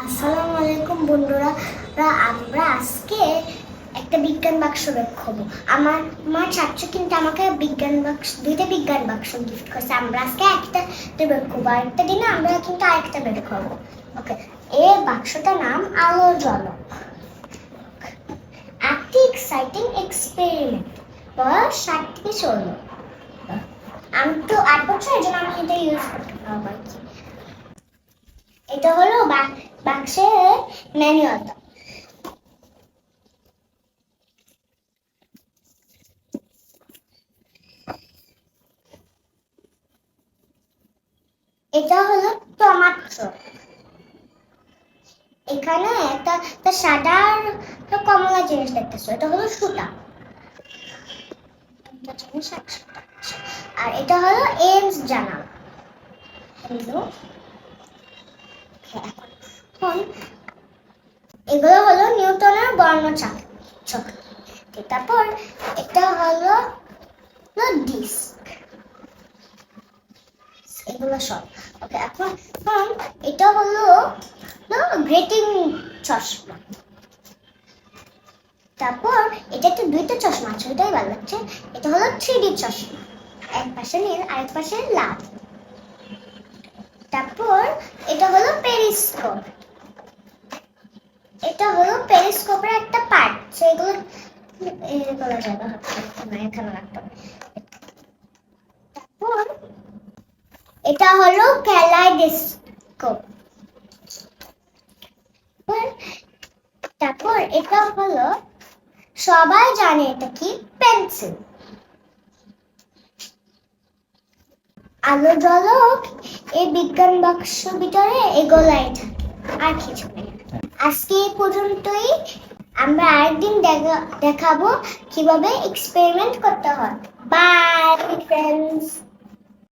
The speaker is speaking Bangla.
আসসালামু আলাইকুম বন্ধুরা। আমরা আজকে একটা বিজ্ঞান বাক্স করব। আমার আমার চাচু কিন্তু আমাকে বিজ্ঞান বাক্স, দুইটা বিজ্ঞান বাক্স গিফট করছে। আমরা আজকে একটা বের করব। আরেকটা দিনে আমরা কিন্তু আরেকটা বের করব। ওকে এই বাক্সটার নাম আলো জলক একটি এক্সাইটিং এক্সপেরিমেন্ট বয়স ষাট থেকে চলল আমি তো আট বছর, এই জন্য আমি এটা ইউজ করতে পারব আর কি। এটা হলো বা- বাক্সের ম্যানুয়ালটা এটা হলো টমাটো। এখানে একটা সাদা আর কমলা জিনিস দেখতেছো এটা হলো সুতা। আর এটা হলো এমস জানালা হ্যালো হ্যাঁ, এখন এগুলো হলো নিউটনের বর্ণ চাক চক্র তারপর এটা হলো ডিস্ক। এগুলো সব। ওকে, এখন এটা হলো গ্রেটিং চশমা। তারপর এটা তো দুইটা চশমা আছে, ওইটাই ভালো লাগছে। এটা হলো থ্রি ডি চশমা। এক পাশে নীল, আরেক পাশে লাল। তারপর এটা হলো পেরিস্কোপ। এটা হলো পেরিস্কোপের একটা পার্ট সেগুলো না এখানে তারপর এটা হলো ক্যালাইডোস্কোপ। তারপর এটা হলো, সবাই জানে এটা কি? পেন্সিল। আলো জলক এই বিজ্ঞান বাক্স ভিতরে এগোলাই থাকে, আর কিছু আজকে এই পর্যন্তই। আমরা আরেকদিন দেখা- দেখাবো কীভাবে এক্সপেরিমেন্ট করতে হয়। By friends